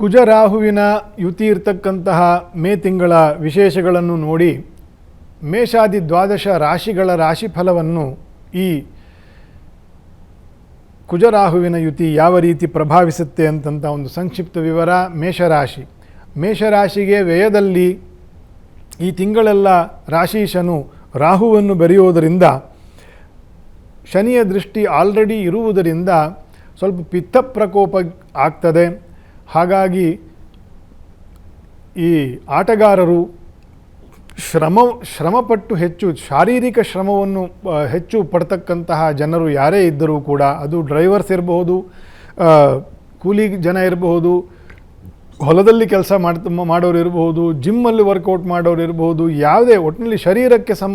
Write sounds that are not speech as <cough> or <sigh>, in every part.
ಕುಜರಾಹುವಿನ ಯುತಿ ಇರ್ತಕ್ಕಂತಹ ಮೇ ತಿಂಗಳ ವಿಶೇಷಗಳನ್ನು ನೋಡಿ ಮೇಷಾದಿ ದ್ವಾದಶ ರಾಶಿಗಳ ರಾಶಿಫಲವನ್ನು ಈ ಕುಜರಾಹುವಿನ ಯುತಿ ಯಾವ ರೀತಿ ಪ್ರಭಾವಿಸುತ್ತೆ ಅಂತಂತ ಒಂದು ಸಂಕ್ಷಿಪ್ತ ವಿವರ ಮೇಷರಾಶಿ. ಮೇಷರಾಶಿಗೆ ವ್ಯಯದಲ್ಲಿ ಈ ತಿಂಗಳೆಲ್ಲ ರಾಶೀಶನು ರಾಹುವನ್ನು ಬೆರೆಯುವುದರಿಂದ ಶನಿಯ ದೃಷ್ಟಿ ಆಲ್ರೆಡಿ ಇರುವುದರಿಂದ ಸ್ವಲ್ಪ ಪಿತ್ತ ಪ್ರಕೋಪ ಆಗ್ತದೆ. ಹಾಗಾಗಿ ಈ ಆಟಗಾರರು ಶ್ರಮ, ಶ್ರಮಪಟ್ಟು ಹೆಚ್ಚು, ಶಾರೀರಿಕ ಶ್ರಮವನ್ನು ಹೆಚ್ಚು ಪಡ್ತಕ್ಕಂತಹ ಜನರು ಯಾರೇ ಇದ್ದರೂ ಕೂಡ ಅದು ಡ್ರೈವರ್ಸ್ ಇರಬಹುದು ಕೂಲಿ ಜನ ಇರಬಹುದು, ಹೊಲದಲ್ಲಿ ಕೆಲಸ ಮಾಡ್ತ ಮಾಡೋರು ಇರಬಹುದು, ಜಿಮ್ಮಲ್ಲಿ ವರ್ಕೌಟ್ ಮಾಡೋರು ಇರಬಹುದು, ಯಾವುದೇ ಒಟ್ಟಿನಲ್ಲಿ ಶರೀರಕ್ಕೆ ಸಂ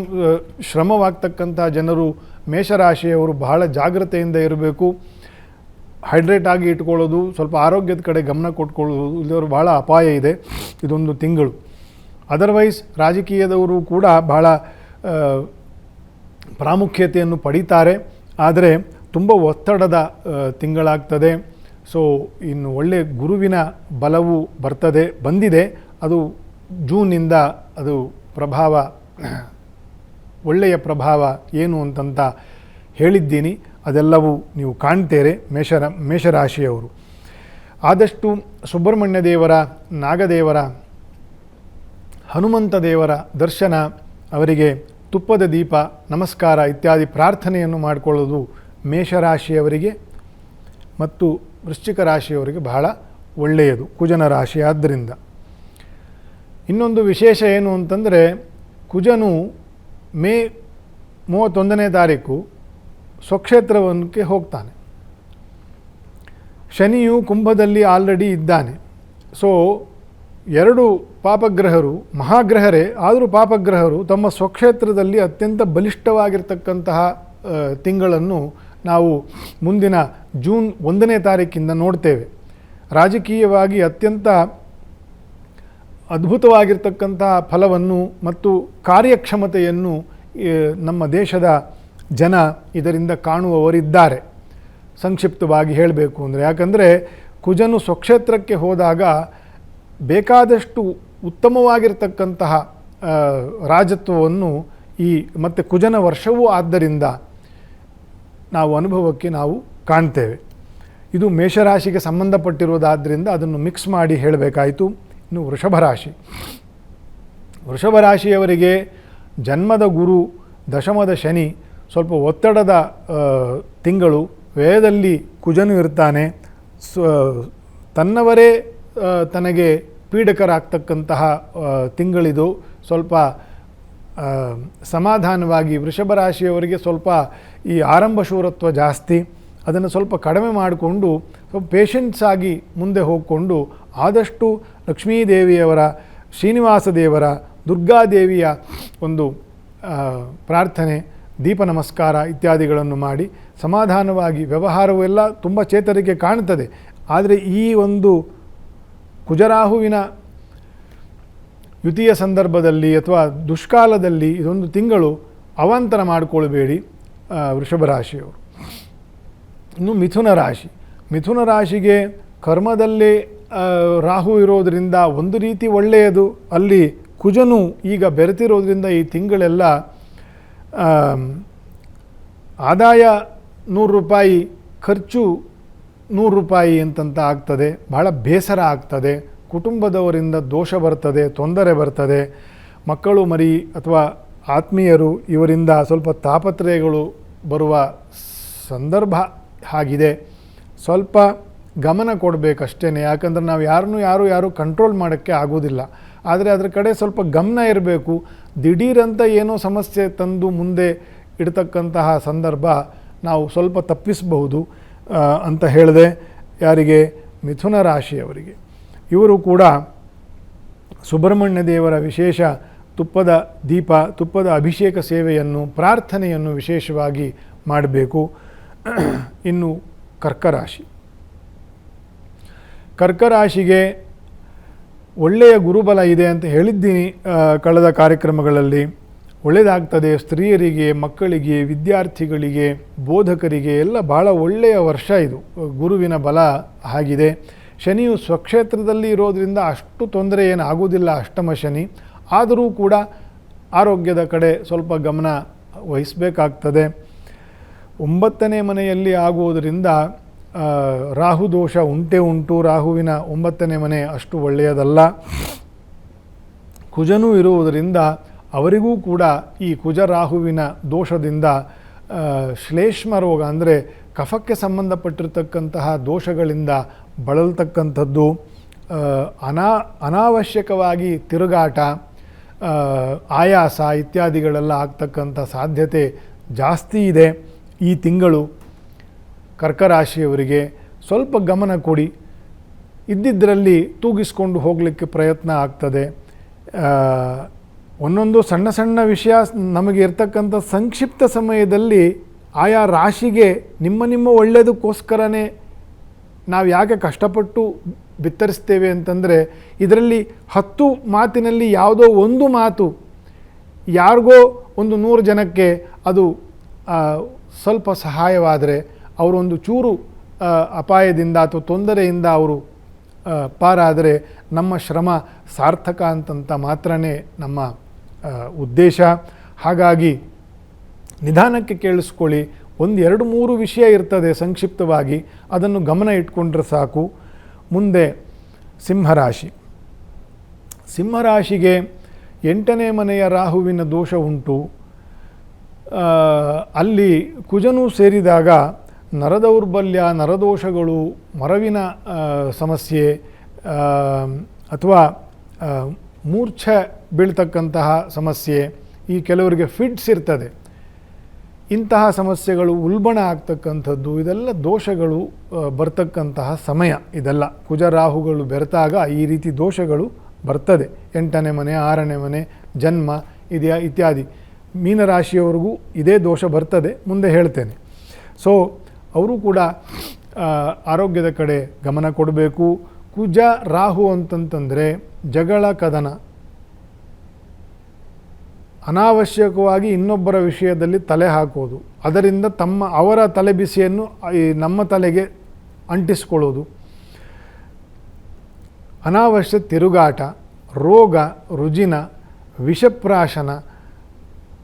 ಶ್ರಮವಾಗ್ತಕ್ಕಂಥ ಜನರು ಮೇಷರಾಶಿಯವರು ಬಹಳ ಜಾಗ್ರತೆಯಿಂದ ಇರಬೇಕು. ಹೈಡ್ರೇಟ್ ಆಗಿ ಇಟ್ಕೊಳ್ಳೋದು, ಸ್ವಲ್ಪ ಆರೋಗ್ಯದ ಕಡೆ ಗಮನ ಕೊಟ್ಕೊಳ್ಳೋದು ಇಲ್ಲಿವರು ಭಾಳ ಅಪಾಯ ಇದೆ ಇದೊಂದು ತಿಂಗಳು. ಅದರ್ವೈಸ್ ರಾಜಕೀಯದವರು ಕೂಡ ಭಾಳ ಪ್ರಾಮುಖ್ಯತೆಯನ್ನು ಪಡೀತಾರೆ. ಆದರೆ ತುಂಬ ಒತ್ತಡದ ತಿಂಗಳಾಗ್ತದೆ. ಸೊ ಇನ್ನು ಒಳ್ಳೆ ಗುರುವಿನ ಬಲವು ಬರ್ತದೆ, ಬಂದಿದೆ. ಅದು ಜೂನಿಂದ ಅದು ಪ್ರಭಾವ, ಒಳ್ಳೆಯ ಪ್ರಭಾವ ಏನು ಅಂತಂತ ಹೇಳಿದ್ದೀನಿ. ಅದೆಲ್ಲವೂ ನೀವು ಕಾಣ್ತೇರೆ ಮೇಷರ, ಮೇಷರಾಶಿಯವರು. ಆದಷ್ಟು ಸುಬ್ರಹ್ಮಣ್ಯ ದೇವರ, ನಾಗದೇವರ, ಹನುಮಂತ ದೇವರ ದರ್ಶನ, ಅವರಿಗೆ ತುಪ್ಪದ ದೀಪ, ನಮಸ್ಕಾರ ಇತ್ಯಾದಿ ಪ್ರಾರ್ಥನೆಯನ್ನು ಮಾಡಿಕೊಳ್ಳೋದು ಮೇಷರಾಶಿಯವರಿಗೆ ಮತ್ತು ವೃಶ್ಚಿಕ ರಾಶಿಯವರಿಗೆ ಬಹಳ ಒಳ್ಳೆಯದು, ಕುಜನ ರಾಶಿ ಆದ್ದರಿಂದ. ಇನ್ನೊಂದು ವಿಶೇಷ ಏನು ಅಂತಂದರೆ ಕುಜನು ಮೇ ಮೂವತ್ತೊಂದನೇ ತಾರೀಕು ಸ್ವಕ್ಷೇತ್ರವನ್ಕೆ ಹೋಗ್ತಾನೆ. ಶನಿಯು ಕುಂಭದಲ್ಲಿ ಆಲ್ರೆಡಿ ಇದ್ದಾನೆ. ಸೊ, ಎರಡು ಪಾಪಗ್ರಹರು, ಮಹಾಗ್ರಹರೇ, ಆದರೂ ಪಾಪಗ್ರಹರು ತಮ್ಮ ಸ್ವಕ್ಷೇತ್ರದಲ್ಲಿ ಅತ್ಯಂತ ಬಲಿಷ್ಠವಾಗಿರ್ತಕ್ಕಂತಹ ತಿಂಗಳನ್ನು ನಾವು ಮುಂದಿನ ಜೂನ್ ಒಂದನೇ ತಾರೀಕಿಂದ ನೋಡ್ತೇವೆ. ರಾಜಕೀಯವಾಗಿ ಅತ್ಯಂತ ಅದ್ಭುತವಾಗಿರ್ತಕ್ಕಂತಹ ಫಲವನ್ನು ಮತ್ತು ಕಾರ್ಯಕ್ಷಮತೆಯನ್ನು ನಮ್ಮ ದೇಶದ ಜನ ಇದರಿಂದ ಕಾಣುವವರಿದ್ದಾರೆ. ಸಂಕ್ಷಿಪ್ತವಾಗಿ ಹೇಳಬೇಕು ಅಂದರೆ, ಯಾಕಂದರೆ ಕುಜನು ಸ್ವಕ್ಷೇತ್ರಕ್ಕೆ ಹೋದಾಗ ಬೇಕಾದಷ್ಟು ಉತ್ತಮವಾಗಿರ್ತಕ್ಕಂತಹ ರಾಜತ್ವವನ್ನು ಈ ಮತ್ತು ಕುಜನ ವರ್ಷವೂ ಆದ್ದರಿಂದ ನಾವು ಅನುಭವಕ್ಕೆ ನಾವು ಕಾಣ್ತೇವೆ. ಇದು ಮೇಷರಾಶಿಗೆ ಸಂಬಂಧಪಟ್ಟಿರುವುದಾದ್ದರಿಂದ ಅದನ್ನು ಮಿಕ್ಸ್ ಮಾಡಿ ಹೇಳಬೇಕಾಯಿತು. ಇನ್ನು ವೃಷಭ ರಾಶಿ. ವೃಷಭ ರಾಶಿಯವರಿಗೆ ಜನ್ಮದ ಗುರು, ದಶಮದ ಶನಿ ಸ್ವಲ್ಪ ಒತ್ತಡದ ತಿಂಗಳು ವ್ಯಯದಲ್ಲಿ ಕುಜನು ಇರ್ತಾನೆ. ತನ್ನವರೇ ತನಗೆ ಪೀಡಕರಾಗ್ತಕ್ಕಂತಹ ತಿಂಗಳಿದು ಸ್ವಲ್ಪ ಸಮಾಧಾನವಾಗಿ ವೃಷಭ ರಾಶಿಯವರಿಗೆ ಸ್ವಲ್ಪ ಈ ಆರಂಭ ಶೂರತ್ವ ಜಾಸ್ತಿ. ಅದನ್ನು ಸ್ವಲ್ಪ ಕಡಿಮೆ ಮಾಡಿಕೊಂಡು, ಸ್ವಲ್ಪ ಪೇಷನ್ಸ್ ಆಗಿ ಮುಂದೆ ಹೋಗಿಕೊಂಡು, ಆದಷ್ಟು ಲಕ್ಷ್ಮೀದೇವಿಯವರ, ಶ್ರೀನಿವಾಸ ದೇವರ, ದುರ್ಗಾದೇವಿಯ ಒಂದು ಪ್ರಾರ್ಥನೆ ದೀಪ ನಮಸ್ಕಾರ ಇತ್ಯಾದಿಗಳನ್ನು ಮಾಡಿ ಸಮಾಧಾನವಾಗಿ ವ್ಯವಹಾರವೆಲ್ಲ ತುಂಬ ಚೇತರಿಕೆ ಕಾಣುತ್ತದೆ. ಆದರೆ ಈ ಒಂದು ಕುಜರಾಹುವಿನ ಯುತಿಯ ಸಂದರ್ಭದಲ್ಲಿ ಅಥವಾ ದುಷ್ಕಾಲದಲ್ಲಿ ಇದೊಂದು ತಿಂಗಳು ಅವಾಂತರ ಮಾಡಿಕೊಳ್ಬೇಡಿ ವೃಷಭ ರಾಶಿಯವರು. ಇನ್ನು ಮಿಥುನ ರಾಶಿ. ಮಿಥುನ ರಾಶಿಗೆ ಕರ್ಮದಲ್ಲೇ ರಾಹು ಇರೋದರಿಂದ ಒಂದು ರೀತಿ ಒಳ್ಳೆಯದು. ಅಲ್ಲಿ ಕುಜನು ಈಗ ಬೆರೆತಿರೋದ್ರಿಂದ ಈ ತಿಂಗಳೆಲ್ಲ ಆದಾಯ ನೂರು ರೂಪಾಯಿ, ಖರ್ಚು ನೂರು ರೂಪಾಯಿ ಅಂತಂತ ಆಗ್ತದೆ. ಬಹಳ ಬೇಸರ ಆಗ್ತದೆ. ಕುಟುಂಬದವರಿಂದ ದೋಷ ಬರ್ತದೆ, ತೊಂದರೆ ಬರ್ತದೆ. ಮಕ್ಕಳು ಮರಿ ಅಥವಾ ಆತ್ಮೀಯರು ಇವರಿಂದ ಸ್ವಲ್ಪ ತಾಪತ್ರಯಗಳು ಬರುವ ಸಂದರ್ಭ ಆಗಿದೆ. ಸ್ವಲ್ಪ ಗಮನ ಕೊಡಬೇಕಷ್ಟೇ ಯಾಕಂದರೆ ನಾವು ಯಾರನ್ನೂ ಯಾರು ಯಾರು ಕಂಟ್ರೋಲ್ ಮಾಡೋಕ್ಕೆ ಆಗೋದಿಲ್ಲ. ಆದರೆ ಅದರ ಕಡೆ ಸ್ವಲ್ಪ ಗಮನ ಇರಬೇಕು. ದಿಢೀರಂತ ಏನೋ ಸಮಸ್ಯೆ ತಂದು ಮುಂದೆ ಇಡ್ತಕ್ಕಂತಹ ಸಂದರ್ಭ ನಾವು ಸ್ವಲ್ಪ ತಪ್ಪಿಸಬಹುದು ಅಂತ ಹೇಳಿದೆ ಯಾರಿಗೆ? ಮಿಥುನ ರಾಶಿಯವರಿಗೆ. ಇವರು ಕೂಡ ಸುಬ್ರಹ್ಮಣ್ಯ ದೇವರ ವಿಶೇಷ ತುಪ್ಪದ ದೀಪ, ತುಪ್ಪದ ಅಭಿಷೇಕ ಸೇವೆಯನ್ನು, ಪ್ರಾರ್ಥನೆಯನ್ನು ವಿಶೇಷವಾಗಿ ಮಾಡಬೇಕು. ಇನ್ನು ಕರ್ಕರಾಶಿ ಕರ್ಕರಾಶಿಗೆ ಒಳ್ಳೆಯ ಗುರುಬಲ ಇದೆ ಅಂತ ಹೇಳಿದ್ದೀನಿ ಕಳೆದ ಕಾರ್ಯಕ್ರಮಗಳಲ್ಲಿ. ಒಳ್ಳೆಯದಾಗ್ತದೆ ಸ್ತ್ರೀಯರಿಗೆ, ಮಕ್ಕಳಿಗೆ, ವಿದ್ಯಾರ್ಥಿಗಳಿಗೆ, ಬೋಧಕರಿಗೆ ಎಲ್ಲ ಭಾಳ ಒಳ್ಳೆಯ ವರ್ಷ ಇದು. ಗುರುವಿನ ಬಲ ಆಗಿದೆ. ಶನಿಯು ಸ್ವಕ್ಷೇತ್ರದಲ್ಲಿ ಇರೋದರಿಂದ ಅಷ್ಟು ತೊಂದರೆ ಏನು ಆಗೋದಿಲ್ಲ ಅಷ್ಟಮ ಶನಿ. ಆದರೂ ಕೂಡ ಆರೋಗ್ಯದ ಕಡೆ ಸ್ವಲ್ಪ ಗಮನ ವಹಿಸಬೇಕಾಗ್ತದೆ. ಒಂಬತ್ತನೇ ಮನೆಯಲ್ಲಿ ಆಗುವುದರಿಂದ ರಾಹು ದೋಷ ಉಂಟೆ ಉಂಟು, ರಾಹುವಿನ ಒಂಬತ್ತನೇ ಮನೆ ಅಷ್ಟು ಒಳ್ಳೆಯದಲ್ಲ. ಕುಜನೂ ಇರುವುದರಿಂದ ಅವರಿಗೂ ಕೂಡ ಈ ಕುಜ ರಾಹುವಿನ ದೋಷದಿಂದ ಶ್ಲೇಷ್ಮ ರೋಗ ಅಂದರೆ ಕಫಕ್ಕೆ ಸಂಬಂಧಪಟ್ಟಿರತಕ್ಕಂತಹ ದೋಷಗಳಿಂದ ಬಳಲ್ತಕ್ಕಂಥದ್ದು. ಅನಾ, ಅನಾವಶ್ಯಕವಾಗಿ ತಿರುಗಾಟ ಆಯಾಸ ಇತ್ಯಾದಿಗಳೆಲ್ಲ ಆಗ್ತಕ್ಕಂಥ ಸಾಧ್ಯತೆ ಜಾಸ್ತಿ ಇದೆ ಈ ತಿಂಗಳು. ಕರ್ಕರಾಶಿಯವರಿಗೆ ಸ್ವಲ್ಪ ಗಮನ ಕೊಡಿ. ಇದ್ದಿದ್ದರಲ್ಲಿ ತೂಗಿಸ್ಕೊಂಡು ಹೋಗಲಿಕ್ಕೆ ಪ್ರಯತ್ನ ಆಗ್ತದೆ. ಒಂದೊಂದು ಸಣ್ಣ ಸಣ್ಣ ವಿಷಯ ನಮಗೆ ಇರ್ತಕ್ಕಂಥ ಸಂಕ್ಷಿಪ್ತ ಸಮಯದಲ್ಲಿ ಆಯಾ ರಾಶಿಗೆ ನಿಮ್ಮ ನಿಮ್ಮ ಒಳ್ಳೆಯದಕ್ಕೋಸ್ಕರನೇ ನಾವು ಯಾಕೆ ಕಷ್ಟಪಟ್ಟು ಬಿತ್ತರಿಸ್ತೇವೆ ಅಂತಂದರೆ, ಇದರಲ್ಲಿ ಹತ್ತು ಮಾತಿನಲ್ಲಿ ಯಾವುದೋ ಒಂದು ಮಾತು ಯಾರಿಗೋ ಒಂದು ನೂರು ಜನಕ್ಕೆ ಅದು ಸ್ವಲ್ಪ ಸಹಾಯವಾದರೆ ಅವರೊಂದು ಚೂರು ಅಪಾಯದಿಂದ ಅಥವಾ ತೊಂದರೆಯಿಂದ ಅವರು ಪಾರಾದರೆ ನಮ್ಮ ಶ್ರಮ ಸಾರ್ಥಕ ಅಂತಂತ ಮಾತ್ರನೇ ನಮ್ಮ ಉದ್ದೇಶ. ಹಾಗಾಗಿ ನಿಧಾನಕ್ಕೆ ಕೇಳಿಸ್ಕೊಳ್ಳಿ. ಒಂದು ಎರಡು ಮೂರು ವಿಷಯ ಇರ್ತದೆ ಸಂಕ್ಷಿಪ್ತವಾಗಿ. ಅದನ್ನು ಗಮನ ಇಟ್ಕೊಂಡ್ರೆ ಸಾಕು. ಮುಂದೆ ಸಿಂಹರಾಶಿ. ಸಿಂಹರಾಶಿಗೆ ಎಂಟನೇ ಮನೆಯ ರಾಹುವಿನ ದೋಷ ಉಂಟು. ಅಲ್ಲಿ ಕುಜನೂ ಸೇರಿದಾಗ ನರದೌರ್ಬಲ್ಯ, ನರದೋಷಗಳು, ಮರವಿನ ಸಮಸ್ಯೆ ಅಥವಾ ಮೂರ್ಛೆ ಬೀಳ್ತಕ್ಕಂತಹ ಸಮಸ್ಯೆ, ಈ ಕೆಲವರಿಗೆ ಫಿಟ್ಸ್ ಇರ್ತದೆ. ಇಂತಹ ಸಮಸ್ಯೆಗಳು ಉಲ್ಬಣ ಆಗ್ತಕ್ಕಂಥದ್ದು, ಇದೆಲ್ಲ ದೋಷಗಳು ಬರ್ತಕ್ಕಂತಹ ಸಮಯ ಇದೆಲ್ಲ. ಕುಜರಾಹುಗಳು ಬೆರೆತಾಗ ಈ ರೀತಿ ದೋಷಗಳು ಬರ್ತದೆ. ಎಂಟನೇ ಮನೆ, ಆರನೇ ಮನೆ, ಜನ್ಮ ಇದೆಯಾ, ಇತ್ಯಾದಿ. ಮೀನರಾಶಿಯವರೆಗೂ ಇದೇ ದೋಷ ಬರ್ತದೆ. ಮುಂದೆ ಹೇಳ್ತೇನೆ. ಸೊ ಅವರು ಕೂಡ ಆರೋಗ್ಯದ ಕಡೆ ಗಮನ ಕೊಡಬೇಕು. ಕುಜ, ರಾಹು ಅಂತಂತಂದರೆ ಜಗಳ ಕದನ. ಅನಾವಶ್ಯಕವಾಗಿ ಇನ್ನೊಬ್ಬರ ವಿಷಯದಲ್ಲಿ ತಲೆ ಹಾಕೋದು. ಅದರಿಂದ ತಮ್ಮ, ಅವರ ತಲೆ ಬಿಸಿಯನ್ನು, ಈ, ನಮ್ಮ ತಲೆಗೆ ಅಂಟಿಸ್ಕೊಳ್ಳೋದು. ಅನಾವಶ್ಯ ತಿರುಗಾಟ, ರೋಗ, ರುಜಿನ, ವಿಷಪ್ರಾಶನ,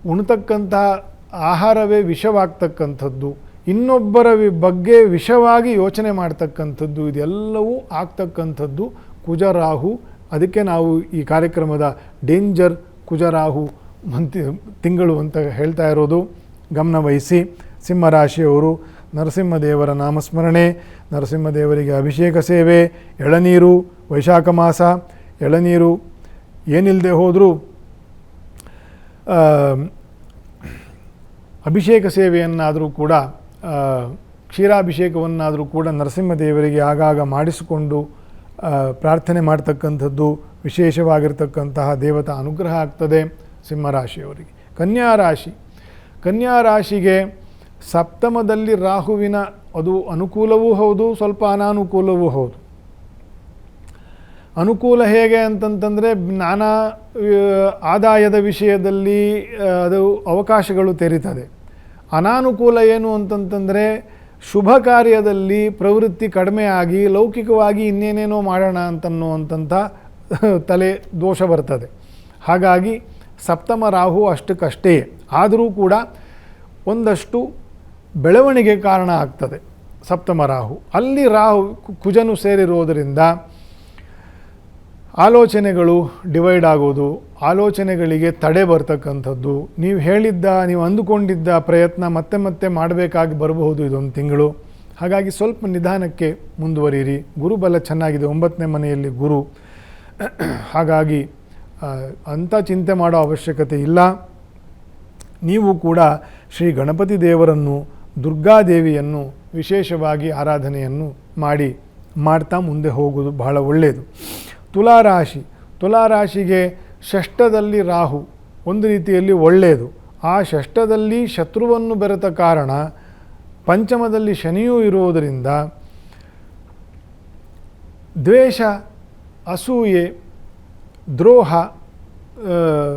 ಉಣತಕ್ಕಂತಹ ಆಹಾರವೇ ವಿಷವಾಗ್ತಕ್ಕಂಥದ್ದು. ಇನ್ನೊಬ್ಬರ ಬಗ್ಗೆ ವಿಷವಾಗಿ ಯೋಚನೆ ಮಾಡ್ತಕ್ಕಂಥದ್ದು, ಇದೆಲ್ಲವೂ ಆಗ್ತಕ್ಕಂಥದ್ದು ಕುಜರಾಹು. ಅದಕ್ಕೆ ನಾವು ಈ ಕಾರ್ಯಕ್ರಮದ ಡೇಂಜರ್ ಕುಜರಾಹು ಮಂತ್, ತಿಂಗಳು ಅಂತ ಹೇಳ್ತಾ ಇರೋದು. ಗಮನವಹಿಸಿ ಸಿಂಹರಾಶಿಯವರು, ನರಸಿಂಹದೇವರ ನಾಮಸ್ಮರಣೆ, ನರಸಿಂಹದೇವರಿಗೆ ಅಭಿಷೇಕ ಸೇವೆ, ಎಳನೀರು, ವೈಶಾಖ ಮಾಸ, ಎಳನೀರು. ಏನಿಲ್ಲದೆ ಹೋದರೂ ಅಭಿಷೇಕ ಸೇವೆಯನ್ನಾದರೂ ಕೂಡ ಕ್ಷೀರಾಭಿಷೇಕವನ್ನಾದರೂ ಕೂಡ ನರಸಿಂಹದೇವರಿಗೆ ಆಗಾಗ ಮಾಡಿಸಿಕೊಂಡು ಪ್ರಾರ್ಥನೆ ಮಾಡ್ತಕ್ಕಂಥದ್ದು ವಿಶೇಷವಾಗಿರ್ತಕ್ಕಂತಹ ದೇವತಾ ಅನುಗ್ರಹ ಆಗ್ತದೆ ಸಿಂಹರಾಶಿಯವರಿಗೆ. ಕನ್ಯಾ ರಾಶಿ. ಕನ್ಯಾ ರಾಶಿಗೆ ಸಪ್ತಮದಲ್ಲಿ ರಾಹುವಿನ ಅದು ಅನುಕೂಲವೂ ಹೌದು, ಸ್ವಲ್ಪ ಅನಾನುಕೂಲವೂ ಹೌದು. ಅನುಕೂಲ ಹೇಗೆ ಅಂತಂತಂದರೆ ನಾನಾ ಆದಾಯದ ವಿಷಯದಲ್ಲಿ ಅದು ಅವಕಾಶಗಳು ತೆರೀತದೆ. ಅನಾನುಕೂಲ ಏನು ಅಂತಂತಂದರೆ ಶುಭ ಕಾರ್ಯದಲ್ಲಿ ಪ್ರವೃತ್ತಿ ಕಡಿಮೆ ಆಗಿ ಲೌಕಿಕವಾಗಿ ಇನ್ನೇನೇನೋ ಮಾಡೋಣ ಅಂತನ್ನುವಂಥ <laughs> ತಲೆ ದೋಷ ಬರ್ತದೆ. ಹಾಗಾಗಿ ಸಪ್ತಮ ರಾಹು ಅಷ್ಟಕ್ಕಷ್ಟೇ. ಆದರೂ ಕೂಡ ಒಂದಷ್ಟು ಬೆಳವಣಿಗೆ ಕಾರಣ ಆಗ್ತದೆ ಸಪ್ತಮ ರಾಹು. ಅಲ್ಲಿ ರಾಹು ಕುಜನು ಸೇರಿರೋದರಿಂದ ಆಲೋಚನೆಗಳು ಡಿವೈಡ್ ಆಗೋದು, ಆಲೋಚನೆಗಳಿಗೆ ತಡೆ ಬರ್ತಕ್ಕಂಥದ್ದು. ನೀವು ಹೇಳಿದ್ದ, ನೀವು ಅಂದುಕೊಂಡಿದ್ದ ಪ್ರಯತ್ನ ಮತ್ತೆ ಮತ್ತೆ ಮಾಡಬೇಕಾಗಿ ಬರಬಹುದು ಇದೊಂದು ತಿಂಗಳು. ಹಾಗಾಗಿ ಸ್ವಲ್ಪ ನಿಧಾನಕ್ಕೆ ಮುಂದುವರಿಯಿರಿ. ಗುರುಬಲ ಚೆನ್ನಾಗಿದೆ. ಒಂಬತ್ತನೇ ಮನೆಯಲ್ಲಿ ಗುರು. ಹಾಗಾಗಿ ಅಂಥ ಚಿಂತೆ ಮಾಡೋ ಅವಶ್ಯಕತೆ ಇಲ್ಲ. ನೀವು ಕೂಡ ಶ್ರೀ ಗಣಪತಿ ದೇವರನ್ನು ದುರ್ಗಾದೇವಿಯನ್ನು ವಿಶೇಷವಾಗಿ ಆರಾಧನೆಯನ್ನು ಮಾಡಿ, ಮಾಡ್ತಾ ಮುಂದೆ ಹೋಗೋದು ಬಹಳ ಒಳ್ಳೆಯದು ತುಲಾರಾಶಿ ತುಲಾರಾಶಿಗೆ ಷಷ್ಠದಲ್ಲಿ ರಾಹು. ಒಂದು ರೀತಿಯಲ್ಲಿ ಒಳ್ಳೆಯದು. ಆ ಷಷ್ಠದಲ್ಲಿ ಶತ್ರುವನ್ನು ಬೆರೆತ ಕಾರಣ ಪಂಚಮದಲ್ಲಿ ಶನಿಯೂ ಇರುವುದರಿಂದ ದ್ವೇಷ, ಅಸೂಯೆ, ದ್ರೋಹ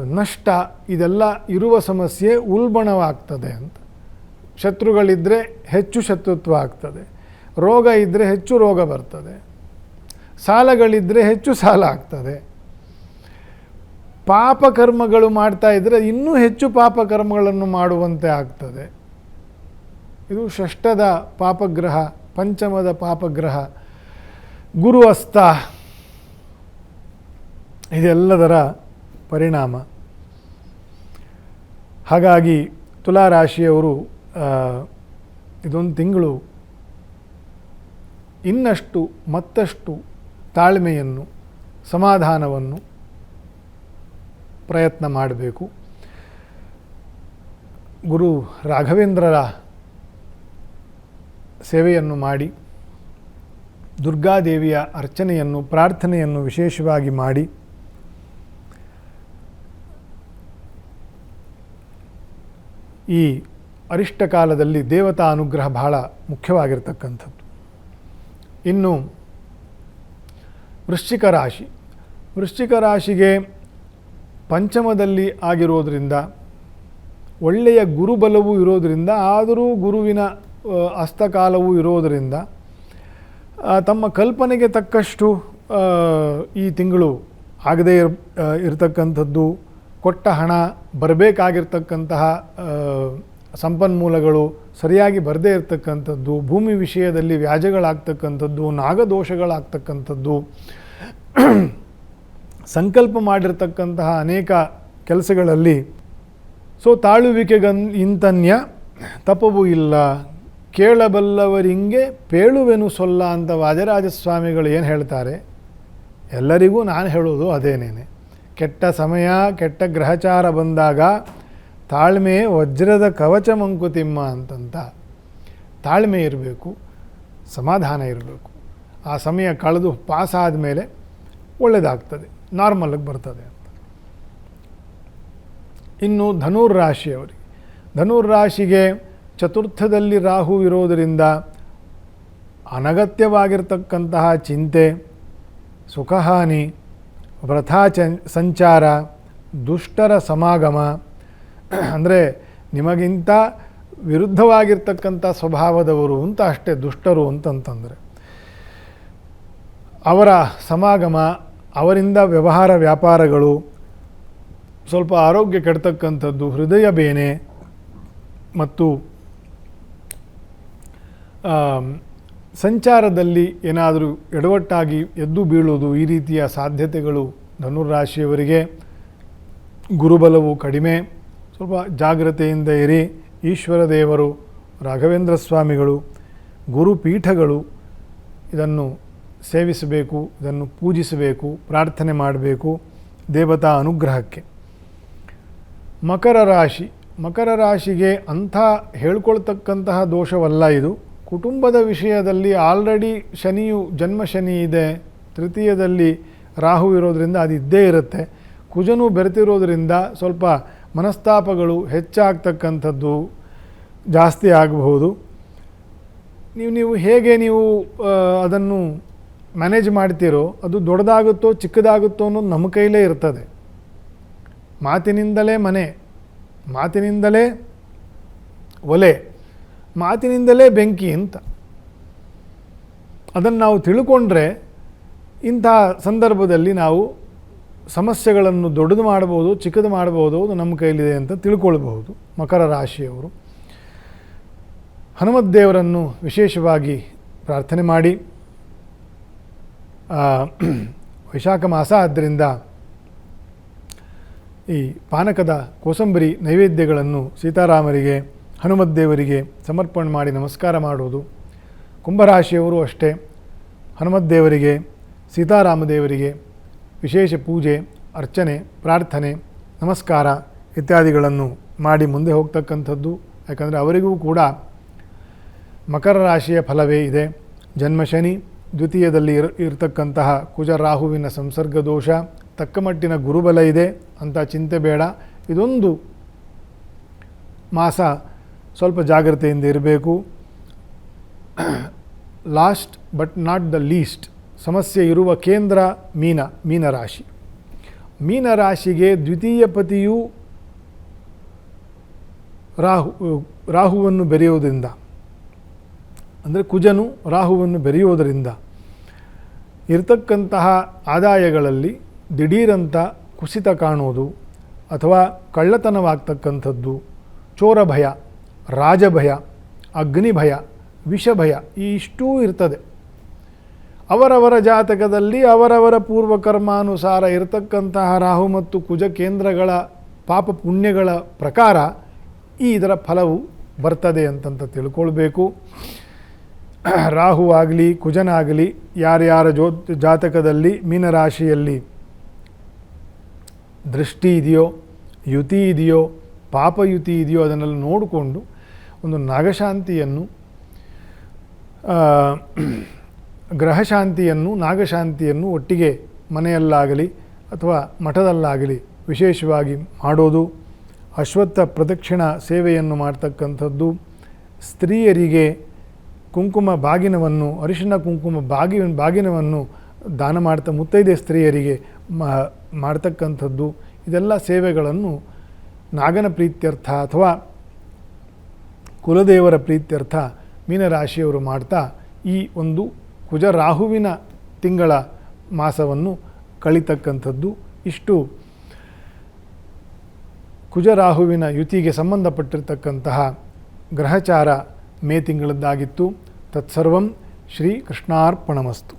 ನಷ್ಟ ಇದೆಲ್ಲ ಇರುವ ಸಮಸ್ಯೆ ಉಲ್ಬಣವಾಗ್ತದೆ ಅಂತ. ಶತ್ರುಗಳಿದ್ದರೆ ಹೆಚ್ಚು ಶತ್ರುತ್ವ ಆಗ್ತದೆ. ರೋಗ ಇದ್ದರೆ ಹೆಚ್ಚು ರೋಗ ಬರ್ತದೆ. ಸಾಲಗಳಿದ್ದರೆ ಹೆಚ್ಚು ಸಾಲ ಆಗ್ತದೆ. ಪಾಪಕರ್ಮಗಳು ಮಾಡ್ತಾ ಇದ್ದರೆ ಇನ್ನೂ ಹೆಚ್ಚು ಪಾಪಕರ್ಮಗಳನ್ನು ಮಾಡುವಂತೆ ಆಗ್ತದೆ. ಇದು ಷಷ್ಠದ ಪಾಪಗ್ರಹ, ಪಂಚಮದ ಪಾಪಗ್ರಹ ಗುರು ಅಸ್ತ ಇದೆಲ್ಲದರ ಪರಿಣಾಮ. ಹಾಗಾಗಿ ತುಲಾರಾಶಿಯವರು ಇದೊಂದು ತಿಂಗಳು ಇನ್ನಷ್ಟು ಮತ್ತಷ್ಟು ತಾಳ್ಮೆಯನ್ನು, ಸಮಾಧಾನವನ್ನು ಪ್ರಯತ್ನ ಮಾಡಬೇಕು. ಗುರು ರಾಘವೇಂದ್ರರ ಸೇವೆಯನ್ನು ಮಾಡಿ, ದುರ್ಗಾದೇವಿಯ ಅರ್ಚನೆಯನ್ನು, ಪ್ರಾರ್ಥನೆಯನ್ನು ವಿಶೇಷವಾಗಿ ಮಾಡಿ, ಈ ಅರಿಷ್ಟ ಕಾಲದಲ್ಲಿ ದೇವತಾ ಅನುಗ್ರಹ ಬಹಳ ಮುಖ್ಯವಾಗಿರ್ತಕ್ಕಂಥದ್ದು. ಇನ್ನು ವೃಶ್ಚಿಕ ರಾಶಿ. ವೃಶ್ಚಿಕ ರಾಶಿಗೆ ಪಂಚಮದಲ್ಲಿ ಆಗಿರೋದರಿಂದ, ಒಳ್ಳೆಯ ಗುರುಬಲವೂ ಇರೋದರಿಂದ, ಆದರೂ ಗುರುವಿನ ಹಸ್ತಕಾಲವೂ ಇರೋದರಿಂದ ತಮ್ಮ ಕಲ್ಪನೆಗೆ ತಕ್ಕಷ್ಟು ಈ ತಿಂಗಳು ಆಗದೇ ಇರ್ ಇರತಕ್ಕಂಥದ್ದು, ಕೊಟ್ಟ ಹಣ ಬರಬೇಕಾಗಿರ್ತಕ್ಕಂತಹ ಸಂಪನ್ಮೂಲಗಳು ಸರಿಯಾಗಿ ಬರದೇ ಇರತಕ್ಕಂಥದ್ದು, ಭೂಮಿ ವಿಷಯದಲ್ಲಿ ವ್ಯಾಜ್ಯಗಳಾಗ್ತಕ್ಕಂಥದ್ದು ನಾಗದೋಷಗಳಾಗ್ತಕ್ಕಂಥದ್ದು, ಸಂಕಲ್ಪ ಮಾಡಿರ್ತಕ್ಕಂತಹ ಅನೇಕ ಕೆಲಸಗಳಲ್ಲಿ ಸೊ ತಾಳುವಿಕೆಗನ್ ಇಂತನ್ಯ ತಪವು ಇಲ್ಲ. ಕೇಳಬಲ್ಲವರಿಂಗೆ ಪೇಳುವೆನು ಸೊಲ್ಲ ಅಂತ ವಾಜರಾಜಸ್ವಾಮಿಗಳು ಏನು ಹೇಳ್ತಾರೆ? ಎಲ್ಲರಿಗೂ ನಾನು ಹೇಳೋದು ಅದೇನೇನೆ. ಕೆಟ್ಟ ಸಮಯ, ಕೆಟ್ಟ ಗ್ರಹಚಾರ ಬಂದಾಗ ತಾಳ್ಮೆ ವಜ್ರದ ಕವಚ ಮಂಕುತಿಮ್ಮ ಅಂತಂತ ತಾಳ್ಮೆ ಇರಬೇಕು, ಸಮಾಧಾನ ಇರಬೇಕು. ಆ ಸಮಯ ಕಳೆದು ಪಾಸ್ ಆದಮೇಲೆ ಒಳ್ಳೆಯದಾಗ್ತದೆ ನಾರ್ಮಲ್ಗೆ ಬರ್ತದೆ ಅಂತ. ಇನ್ನು ಧನುರ್ ರಾಶಿಯವರಿಗೆ, ಧನುರ್ ರಾಶಿಗೆ ಚತುರ್ಥದಲ್ಲಿ ರಾಹು ಇರೋದರಿಂದ ಅನಗತ್ಯವಾಗಿರ್ತಕ್ಕಂತಹ ಚಿಂತೆ, ಸುಖಹಾನಿ ವ್ರಥಾ ಸಂಚಾರ, ದುಷ್ಟರ ಸಮಾಗಮ <clears throat> ಅಂದರೆ ನಿಮಗಿಂತ ವಿರುದ್ಧವಾಗಿರ್ತಕ್ಕಂಥ ಸ್ವಭಾವದವರು ಅಂತ ಅಷ್ಟೇ ದುಷ್ಟರು ಅಂತಂತಂದರೆ. ಅವರ ಸಮಾಗಮ, ಅವರಿಂದ ವ್ಯವಹಾರ ವ್ಯಾಪಾರಗಳು, ಸ್ವಲ್ಪ ಆರೋಗ್ಯ ಕೆಡ್ತಕ್ಕಂಥದ್ದು, ಹೃದಯ ಬೇನೆ ಮತ್ತು ಸಂಚಾರದಲ್ಲಿ ಏನಾದರೂ ಎಡವಟ್ಟಾಗಿ ಎದ್ದು ಬೀಳುವುದು ಈ ರೀತಿಯ ಸಾಧ್ಯತೆಗಳು ಧನುರಾಶಿಯವರಿಗೆ ಗುರುಬಲವು ಕಡಿಮೆ. ಸ್ವಲ್ಪ ಜಾಗ್ರತೆಯಿಂದ ಇರಿ. ಈಶ್ವರ ದೇವರು, ರಾಘವೇಂದ್ರ ಸ್ವಾಮಿಗಳು ಗುರುಪೀಠಗಳು ಇದನ್ನು ಸೇವಿಸಬೇಕು, ಇದನ್ನು ಪೂಜಿಸಬೇಕು, ಪ್ರಾರ್ಥನೆ ಮಾಡಬೇಕು ದೇವತಾ ಅನುಗ್ರಹಕ್ಕೆ. ಮಕರ ರಾಶಿ. ಮಕರ ರಾಶಿಗೆ ಅಂಥ ಹೇಳ್ಕೊಳ್ತಕ್ಕಂತಹ ದೋಷವಲ್ಲ ಇದು. ಕುಟುಂಬದ ವಿಷಯದಲ್ಲಿ ಆಲ್ರೆಡಿ ಶನಿಯು ಜನ್ಮ ಶನಿ ಇದೆ. ತೃತೀಯದಲ್ಲಿ ರಾಹು ಇರೋದರಿಂದ ಅದು ಇದ್ದೇ ಇರುತ್ತೆ. ಕುಜನು ಬೆರೆತಿರೋದ್ರಿಂದ ಸ್ವಲ್ಪ ಮನಸ್ತಾಪಗಳು ಹೆಚ್ಚಾಗ್ತಕ್ಕಂಥದ್ದು ಜಾಸ್ತಿ ಆಗಬಹುದು. ನೀವು ನೀವು ಹೇಗೆ ನೀವು ಅದನ್ನು ಮ್ಯಾನೇಜ್ ಮಾಡ್ತೀರೋ, ಅದು ದೊಡ್ಡದಾಗುತ್ತೋ, ಚಿಕ್ಕದಾಗುತ್ತೋ ಅನ್ನೋದು ನಮ್ಮ ಕೈಲೇ ಇರ್ತದೆ. ಮಾತಿನಿಂದಲೇ ಮನೆ, ಮಾತಿನಿಂದಲೇ ಒಲೆ, ಮಾತಿನಿಂದಲೇ ಬೆಂಕಿ ಅಂತ. ಅದನ್ನು ನಾವು ತಿಳ್ಕೊಂಡ್ರೆ ಇಂತಹ ಸಂದರ್ಭದಲ್ಲಿ ನಾವು ಸಮಸ್ಯೆಗಳನ್ನು ದೊಡ್ಡದು ಮಾಡ್ಬೋದು ಚಿಕ್ಕದು ಮಾಡ್ಬೋದು ಅದು ನಮ್ಮ ಕೈಲಿದೆ ಅಂತ ತಿಳ್ಕೊಳ್ಬಹುದು ಮಕರ ರಾಶಿಯವರು. ಹನುಮತ್ ದೇವರನ್ನು ವಿಶೇಷವಾಗಿ ಪ್ರಾರ್ಥನೆ ಮಾಡಿ. ವೈಶಾಖ ಮಾಸ ಆದ್ದರಿಂದ ಈ ಪಾನಕದ ಕೋಸಂಬರಿ ನೈವೇದ್ಯಗಳನ್ನು ಸೀತಾರಾಮರಿಗೆ, ಹನುಮತ್ ದೇವರಿಗೆ ಸಮರ್ಪಣೆ ಮಾಡಿ ನಮಸ್ಕಾರ ಮಾಡುವುದು. ಕುಂಭರಾಶಿಯವರು ಅಷ್ಟೇ. ಹನುಮತ್ ದೇವರಿಗೆ, ಸೀತಾರಾಮ ದೇವರಿಗೆ ವಿಶೇಷ ಪೂಜೆ, ಅರ್ಚನೆ, ಪ್ರಾರ್ಥನೆ, ನಮಸ್ಕಾರ ಇತ್ಯಾದಿಗಳನ್ನು ಮಾಡಿ ಮುಂದೆ ಹೋಗ್ತಕ್ಕಂಥದ್ದು. ಯಾಕಂದರೆ ಅವರಿಗೂ ಕೂಡ ಮಕರ ರಾಶಿಯ ಫಲವೇ ಇದೆ. ಜನ್ಮಶನಿ ದ್ವಿತೀಯದಲ್ಲಿ ಇರ್, ಇರತಕ್ಕಂತಹ ಕುಜ ರಾಹುವಿನ ಸಂಸರ್ಗ ದೋಷ ತಕ್ಕಮಟ್ಟಿನ ಗುರುಬಲ ಇದೆ ಅಂತ ಚಿಂತೆ ಬೇಡ. ಇದೊಂದು ಮಾಸ ಸ್ವಲ್ಪ ಜಾಗ್ರತೆಯಿಂದ ಇರಬೇಕು. Last but not the least ಸಮಸ್ಯೆ ಇರುವ ಕೇಂದ್ರ ಮೀನ, ಮೀನರಾಶಿ. ಮೀನರಾಶಿಗೆ ದ್ವಿತೀಯ ಪತಿಯು ರಾಹು, ರಾಹುವನ್ನು ಬೆರೆಯುವುದರಿಂದ, ಅಂದರೆ ಕುಜನು ರಾಹುವನ್ನು ಬೆರೆಯೋದರಿಂದ ಇರತಕ್ಕಂತಹ ಆದಾಯಗಳಲ್ಲಿ ದಿಢೀರಂತ ಕುಸಿತ ಕಾಣುವುದು ಅಥವಾ ಕಳ್ಳತನವಾಗ್ತಕ್ಕಂಥದ್ದು, ಚೋರ ಭಯ, ರಾಜಭಯ ಅಗ್ನಿ ಭಯ ವಿಷ ಭಯ ಈ ಇಷ್ಟೂ ಇರ್ತದೆ. ಅವರವರ ಜಾತಕದಲ್ಲಿ ಅವರವರ ಪೂರ್ವಕರ್ಮಾನುಸಾರ ಇರತಕ್ಕಂತಹ ರಾಹು ಮತ್ತು ಕುಜ ಕೇಂದ್ರಗಳ ಪಾಪ ಪುಣ್ಯಗಳ ಪ್ರಕಾರ ಈ ಇದರ ಫಲವು ಬರ್ತದೆ ಅಂತಂತ ತಿಳ್ಕೊಳ್ಬೇಕು. ರಾಹು ಆಗಲಿ, ಕುಜನಾಗಲಿ, ಯಾರ್ಯಾರ ಜೋ ಜಾತಕದಲ್ಲಿ ಮೀನರಾಶಿಯಲ್ಲಿ ದೃಷ್ಟಿ ಇದೆಯೋ, ಯುತಿ ಇದೆಯೋ, ಪಾಪಯುತಿ ಇದೆಯೋ ಅದನ್ನೆಲ್ಲ ನೋಡಿಕೊಂಡು ಒಂದು ನಾಗಶಾಂತಿಯನ್ನು ಗ್ರಹಶಾಂತಿಯನ್ನು, ನಾಗಶಾಂತಿಯನ್ನು ಒಟ್ಟಿಗೆ ಮನೆಯಲ್ಲಾಗಲಿ ಅಥವಾ ಮಠದಲ್ಲಾಗಲಿ ವಿಶೇಷವಾಗಿ ಮಾಡೋದು, ಅಶ್ವತ್ಥ ಪ್ರದಕ್ಷಿಣ ಸೇವೆಯನ್ನು ಮಾಡ್ತಕ್ಕಂಥದ್ದು, ಸ್ತ್ರೀಯರಿಗೆ ಕುಂಕುಮ ಬಾಗಿನವನ್ನು ಅರಿಶಿಣ ಕುಂಕುಮ ಬಾಗಿ, ಬಾಗಿನವನ್ನು ದಾನ ಮಾಡ್ತಾ, ಮುತ್ತೈದೆ ಸ್ತ್ರೀಯರಿಗೆ ಮಾಡ್ತಕ್ಕಂಥದ್ದು, ಇದೆಲ್ಲ ಸೇವೆಗಳನ್ನು ನಾಗನ ಪ್ರೀತ್ಯರ್ಥ ಅಥವಾ ಕುಲದೇವರ ಪ್ರೀತ್ಯರ್ಥ ಮೀನರಾಶಿಯವರು ಮಾಡ್ತಾ ಈ ಒಂದು ಕುಜರಾಹುವಿನ ತಿಂಗಳ ಮಾಸವನ್ನು ಕಳಿತಕ್ಕಂಥದ್ದು. ಇಷ್ಟು ಕುಜರಾಹುವಿನ ಯುತಿಗೆ ಸಂಬಂಧಪಟ್ಟಿರತಕ್ಕಂತಹ ಗ್ರಹಚಾರ ಮೇ ತಿಂಗಳದ್ದಾಗಿತ್ತು. ತತ್ಸರ್ವಂ ಶ್ರೀ ಕೃಷ್ಣಾರ್ಪಣಮಸ್ತು.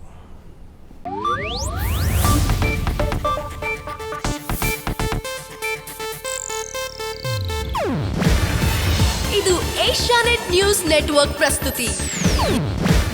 ಇದು ಏಷ್ಯಾನೆಟ್ ನ್ಯೂಸ್ ನೆಟ್ವರ್ಕ್ ಪ್ರಸ್ತುತಿ.